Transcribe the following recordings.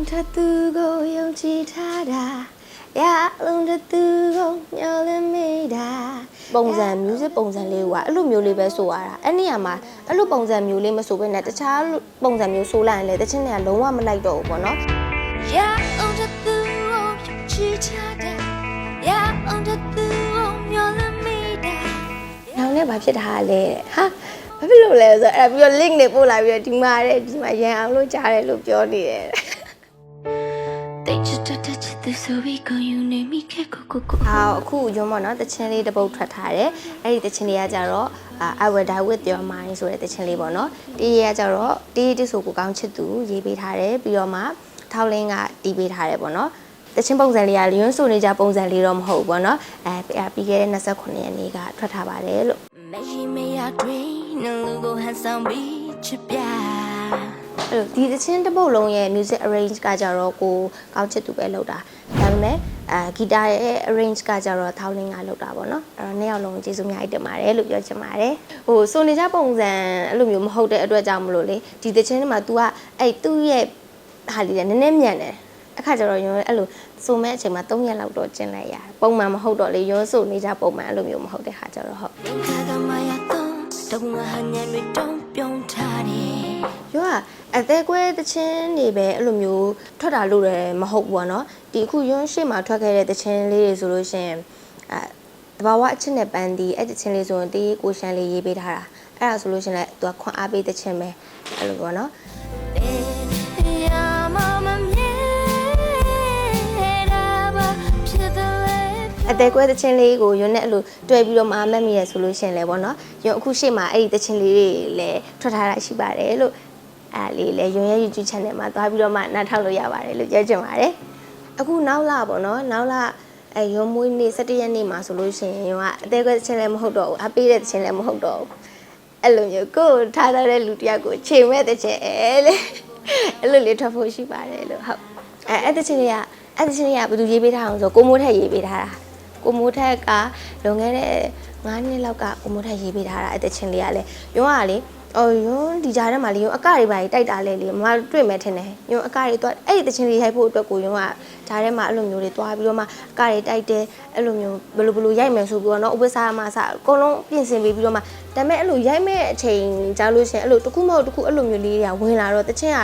လုံးထသူကိုယုံကြည်ထားတာရအလုံးထသူကိုညှော်လမိတာပုံစံ music ပုံစံလေးကအဲ့လိုမျိုးလေးပဲဆိုရတာအဲ့နေရာမှာအဲ့လိုပုံစံမျိုးလေးမဆိုဘဲနဲ့တခြားပုံစံမျိုးဆိုလိုက်ရင်လေတချင်းတွေကလုံးဝမလိုက်တော့ဘူးပေါ့နော် Yeah, on the through, chichada. Yeah, on the through, you're the maida. နောင်နဲ့ဘာဖြစ်တာလဲတဲ့ဟာဘာဖြစ်လို့လဲဆိုတော့အဲ့ဒါပြီးတော့ link တွေပို့လာပြီးတော့ဒီမှာတဲ့ဒီမှာရန်အောင်လို့ကြားတယ်လို့ပြောနေတယ် They just touch the so we go you name me keko koko. ဟာအခုရုံးပေါ့နော်တချင်းလေးတစ်ပုတ်ထွက်ထားတယ်အဲ့ဒီတချင်းလေးကကြတော့အာ I will die with your mind ဆိုတဲ့တချင်းလေးပေါ့နော်ဒီရကကြတော့ဒီတိဆိုကိုကောင်းချစ်သူရေးပေးထားတယ်ပြီးတော့မှထောက်လင်းကတီးပေးထားတယ်ပေါ့နော်တချင်းပုံစံလေးကလျွန်းဆိုနေကြပုံစံလေးတော့မဟုတ်ဘူးပေါ့နော်အဲပြီးခဲ့တဲ့29ရက်နေ့ကထွက်ထားပါတယ်လို့ Meji me a green, no logo handsome beach bia. အဲ့လိုဒီသချင်းတစ်ပုတ်လုံးရဲ့ music arrange ကကြတော့ကိုကောင်းချစ်သူပဲလုပ်တာဒါပေမဲ့အဲဂီတာရဲ့ arrange ကကြတော့ထောင်းလင်းကလုပ်တာပေါ့နော်အဲ့တော့နှစ်ယောက်လုံးကျေးဇူးအများကြီးတင်ပါတယ်လို့ပြောချင်ပါတယ်ဟိုဆိုနေကြပုံစံအဲ့လိုမျိုးမဟုတ်တဲ့အတွက်ကြောင့်မလို့လေဒီသချင်းထဲမှာ तू ကအဲ့သူ့ရဲ့ဟာလေးကနည်းနည်းမြန်တယ်အခါကျတော့ရုံအဲ့လိုစုံမဲ့အချိန်မှာ3ရက်လောက်တော့ကျင်လိုက်ရတယ်ပုံမှန်မဟုတ်တော့လေရုံဆိုနေကြပုံမှန်အဲ့လိုမျိုးမဟုတ်တဲ့ခါကျတော့ဟုတ် အသေးကွဲတချင်းနေပဲအဲ့လိုမျိုးထွက်တာလို့လည်းမဟုတ်ဘူးပေါ့နော်ဒီအခုရွန်းရှိမှထွက်ခဲ့တဲ့တချင်းလေးတွေဆိုလို့ရှိရင်အဲတဘာဝအချစ်နဲ့ပန်းဒီအဲ့တချင်းလေးဆိုရင်တီးကိုရှန်လေးရေးပေးထားတာအဲ့ဒါဆိုလို့ရှိရင်လည်းသူကခွန်အားပေးတချင်းပဲအဲ့လိုပေါ့နော် Ya mama miera ba piedale. အသေးကွဲတချင်းလေးကိုရွန်းနဲ့အဲ့လိုတွဲပြီးတော့မအမတ်မိရဆိုလို့ရှိရင်လည်းပေါ့နော်ရွန်းအခုရှိမှအဲ့ဒီတချင်းလေးတွေလည်းထွက်ထားတာရှိပါတယ်လို့ အဲ့လေးလည်းရွန်းရဲ့ YouTube channel မှာသွားပြီးတော့မှနားထောင်လို့ရပါတယ်လို့ပြောချင်ပါတယ်အခုနောက်လာပေါ့နော်နောက်လာအဲရုံမွေးနေ့17ရက်နေ့မှာဆိုလို့ရှိရင်ရုံကအသေးကွဲချင်းလည်းမဟုတ်တော့ဘူးအပေးတဲ့ချင်းလည်းမဟုတ်တော့ဘူးအဲ့လိုမျိုးကိုယ်ထားထားတဲ့လူတစ်ယောက်ကိုချိန်မဲ့တဲ့ချင်းအဲလေအဲ့လိုလေးထွက်ဖို့ရှိပါတယ်လို့ဟုတ်အဲအဲ့တဲ့ချင်းလေးကအဲ့တဲ့ချင်းလေးကဘယ်သူရေးပေးထားအောင်ဆိုကိုမိုးထက်ရေးပေးထားတာကိုမိုးထက်ကလွန်ခဲ့တဲ့9နှစ်လောက်ကကိုမိုးထက်ရေးပေးထားတာအဲ့တဲ့ချင်းလေးကလည်းရုံကလေ အော်ယွန်းဒီကြားထဲမှာလေယွန်းအကတွေပါတိုက်တာလေလေမမတွေ့မယ်ထင်တယ်ယွန်းအကတွေတော့အဲ့ဒီတချင်းလေးရိုက်ဖို့အတွက်ကိုယွန်းကဂျားထဲမှာအဲ့လိုမျိုးတွေတွားပြီးတော့မှအကတွေတိုက်တယ်အဲ့လိုမျိုးဘယ်လိုဘယ်လိုရိုက်မယ်ဆိုပြီးတော့နော်ဥပ္ပစာမှာစအကုန်လုံးပြင်ဆင်ပြီးပြီးတော့မှဒါပေမဲ့အဲ့လိုရိုက်မဲ့အချိန်ကြားလို့ရှိရင်အဲ့လိုတစ်ခုမဟုတ်တစ်ခုအဲ့လိုမျိုးလေးတွေကဝင်လာတော့တချင်းက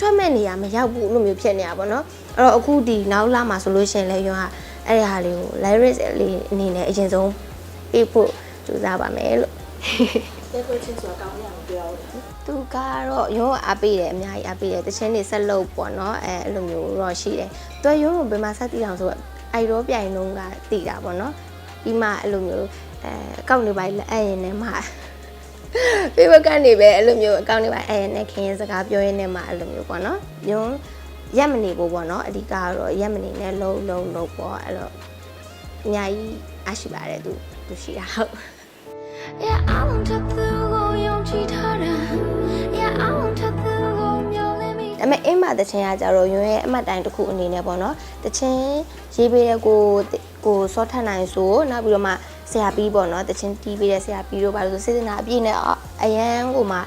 ထွက်မဲ့နေရမရောက်ဘူးအဲ့လိုမျိုးဖြစ်နေတာပေါ့နော်အဲ့တော့အခုဒီနောက်လာမှာဆိုလို့ရှိရင်လည်းယွန်းကအဲ့ဒီဟာလေးကို lyrics လေးအနေနဲ့အရင်ဆုံးပြဖို့ကြိုးစားပါမယ်လို့ တဲ့ခွချင်းဆိုတာကောင်းရအောင်ပြောတယ်သူကတော့ရုံးအားပေးတယ်အများကြီးအားပေးတယ်တချင်းနေဆက်လုပ်ပေါ့နော်အဲအဲ့လိုမျိုးတော့ရှိတယ်သူကရုံးကိုဘယ်မှာဆက်တည်အောင်ဆိုတော့အိုက်ရောပြိုင်လုံးကတည်တာပေါ့နော်ပြီးမှအဲ့လိုမျိုးအဲအကောင့်တွေပိုင်းလက်အပ်ရင်လည်းမှဖေဘကနေပဲအဲ့လိုမျိုးအကောင့်တွေပိုင်းအဲ့ရင်နဲ့ခင်ရင်စကားပြောရင်းနဲ့မှအဲ့လိုမျိုးပေါ့နော်ရုံးရက်မနေဘူးပေါ့နော်အဓိကကတော့ရက်မနေနဲ့လုံးလုံးလုံးပေါ့အဲ့တော့အများကြီးအားရှိပါတယ်သူသူရှိတာဟုတ် Yeah, I want to go yong chi tara. Yeah, I want to go myo le mi. ဒါပေမဲ့အင်းမတချင်းကကြတော့ရွံရဲ့အမှတ်တိုင်းတစ်ခုအနေနဲ့ပေါ့နော်တချင်းရေးပေးတဲ့ကိုကိုစောထက်နိုင်ဆိုနောက်ပြီးတော့မှဆရာပြီးပေါ့နော်တချင်းတီးပေးတဲ့ဆရာပြီးတော့ပါလို့ဆိုစေတနာအပြည့်နဲ့အရန်ကိုမှ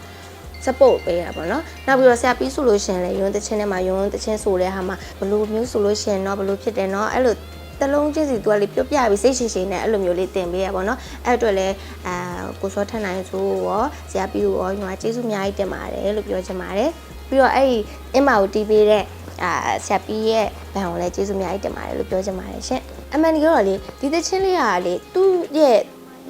support ပေးရပါတော့။နောက်ပြီးတော့ဆရာပြီးဆိုလို့ရှိရင်လည်းယွန်းတချင်းထဲမှာယွန်းတချင်းဆိုတဲ့ဟာမှာဘယ်လိုမျိုးဆိုလို့ရှိရင်တော့ဘယ်လိုဖြစ်တယ်เนาะအဲ့လို တလုံးချင်းစီသူကလေးပြောပြပြီးစိတ်ရှိရှိနဲ့အဲ့လိုမျိုးလေးတင်ပေးရပါတော့။အဲ့အတွက်လည်းအာကိုစောထက်နိုင်ဆိုရောဆရာပြီးရောညီမကျေးဇူးအများကြီးတင်ပါတယ်လို့ပြောချင်ပါတယ်။ပြီးတော့အဲ့ဒီအင်မာကိုတီးပေးတဲ့အာဆရာပြီးရဲ့ဘန်ကိုလည်းကျေးဇူးအများကြီးတင်ပါတယ်လို့ပြောချင်ပါတယ်ရှင်။အမှန်တကယ်တော့လေဒီတချင်းလေးကလေသူ့ရဲ့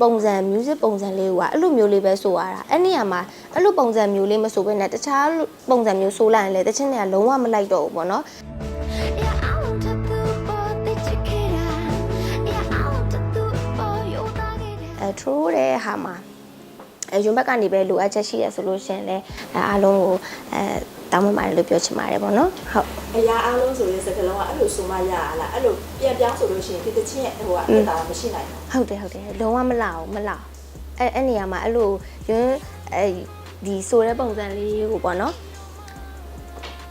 ပုံစံ music ပုံစံလေးကအဲ့လိုမျိုးလေးပဲဆိုရတာအဲ့နေရာမှာအဲ့လိုပုံစံမျိုးလေးမဆိုဘဲနဲ့တခြားပုံစံမျိုးဆိုလိုက်ရင်လေတချင်းတွေကလုံးဝမလိုက်တော့ဘူးပေါ့နော် ge de. အဲ true တဲ့ဟာမှာအဲယွန်းဘက်ကနေပဲလိုအပ်ချက်ရှိရဆိုလို့ရှရင်လဲအဲအားလုံးကိုအဲတောင်းပန်ပါတယ်လို့ပြောချင်ပါတယ်ပေါ့နော်ဟုတ်အရာအားလုံးဆိုရင်စကလုံးကအဲ့လိုဆိုမှရလားအဲ့လိုပြန်ပြောင်းဆိုလို့ရှိရင်ဒီတစ်ချင်းဟိုကအသက်တာမရှိနိုင်ဘူးဟုတ်တယ်ဟုတ်တယ်လုံးဝမလာဘူးမလာဘူးအဲအဲ့နေရာမှာအဲ့လိုယွန်းအဲဒီဆိုတဲ့ပုံစံလေးကိုပေါ့နော်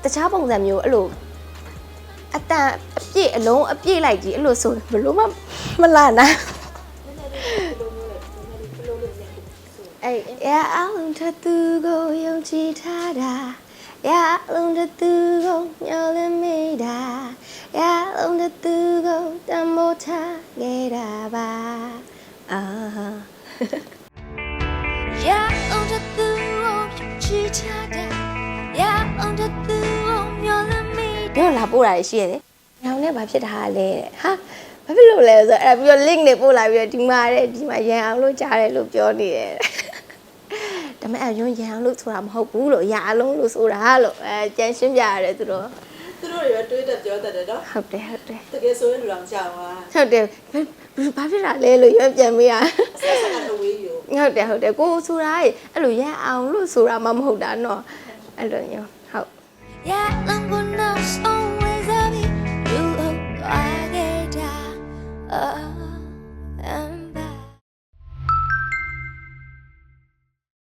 တခြားပုံစံမျိုးအဲ့လိုအတန်အပြည့်အလုံးအပြည့်လိုက်ကြီးအဲ့လိုဆိုဘလို့မှမလာနိုင် အေးရအောင်တသူကိုယုံကြည်ထားတာရအောင်တသူကိုမျှော်လင့်မိတာရအောင်တသူကိုတမိုးထားခဲ့တာပါအာရအောင်တသူကိုယုံကြည်ထားတာရအောင်တသူကိုမျှော်လင့်မိတာတော့လာပို့တာရှိရတယ်။ညောင်နဲ့ဘာဖြစ်တာလဲတဲ့ဟာဘာဖြစ်လို့လဲဆိုတော့အဲ့ဒါပြီးတော့ link တွေပို့လာပြီးတော့ဒီမှာတဲ့ဒီမှာရန်အောင်လို့ကြားတယ်လို့ပြောနေတယ် မဲ့အဲရွံ့ရံလို့ဆိုတာမဟုတ်ဘူးလို့ရာအလုံးလို့ဆိုတာလို့အဲကြမ်းရှင်းပြရတယ်သူတို့သူတို့တွေတွေးတက်ပြောတတ်တယ်နော်ဟုတ်တယ်ဟုတ်တယ်တကယ်ဆိုရင်လူတော်ကြောက်ပါဟုတ်တယ်ဘာဖြစ်တာလဲလို့ရွံ့ပြန်မေးရဆက်ဆက်အဝေးယူဟုတ်တယ်ဟုတ်တယ်ကိုဆိုတာအဲ့လိုရံအောင်လို့ဆိုတာမှမဟုတ်တာနော်အဲ့လိုမျိုးဟုတ် Yeah